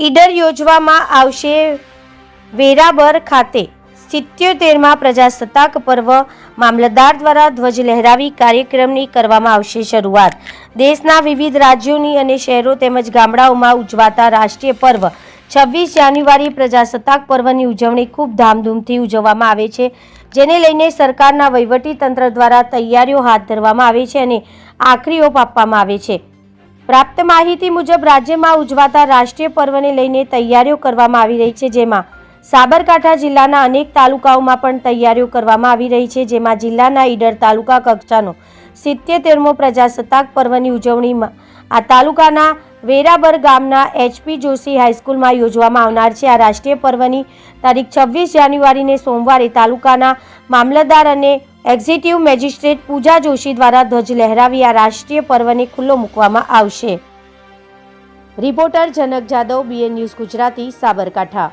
ઈડર યોજવામાં આવશે. વેરાબર ખાતે સિત્યોતેરમાં પ્રજાસત્તાક પર્વ મામલતદાર દ્વારા ધ્વજ લહેરાવી કાર્યક્રમની કરવામાં આવશે શરૂઆત. દેશના વિવિધ રાજ્યોની અને શહેરો તેમજ ગામડાઓમાં ઉજવાતા રાષ્ટ્રીય પર્વ છવ્વીસ જાન્યુઆરી પ્રજાસત્તાક પર્વની ઉજવણી ખૂબ ધામધૂમથી ઉજવવામાં આવે છે, જેને લઈને સરકારના વહીવટી તંત્ર દ્વારા તૈયારીઓ હાથ ધરવામાં આવે છે અને આખરી ઓપ આપવામાં આવે છે. પ્રાપ્ત માહિતી મુજબ રાજ્યમાં ઉજવાતા રાષ્ટ્રીય પર્વને લઈને તૈયારીઓ કરવામાં આવી રહી છે, જેમાં સાબરકાંઠા જિલ્લાના અનેક તાલુકાઓમાં પણ તૈયારીઓ કરવામાં આવી રહી છે, જેમાં જિલ્લાના ઈડર તાલુકા કક્ષાનો સિત્તેરમો પ્રજાસત્તાક પર્વની ઉજવણીમાં આ તાલુકાના વેરાબર ગામના એચપી જોશી હાઈસ્કૂલમાં યોજવામાં આવનાર છે. આ રાષ્ટ્રીય પર્વની તારીખ છવ્વીસ જાન્યુઆરીને સોમવારે તાલુકાના મામલતદાર અને એક્ઝિક્યુટિવ મેજિસ્ટ્રેટ પૂજા જોશી દ્વારા ધ્વજ લહેરાવી આ રાષ્ટ્રીય પર્વને ખુલ્લો મૂકવામાં આવશે. Reporter Janak Jadav BN news Gujarati, Sabarkantha.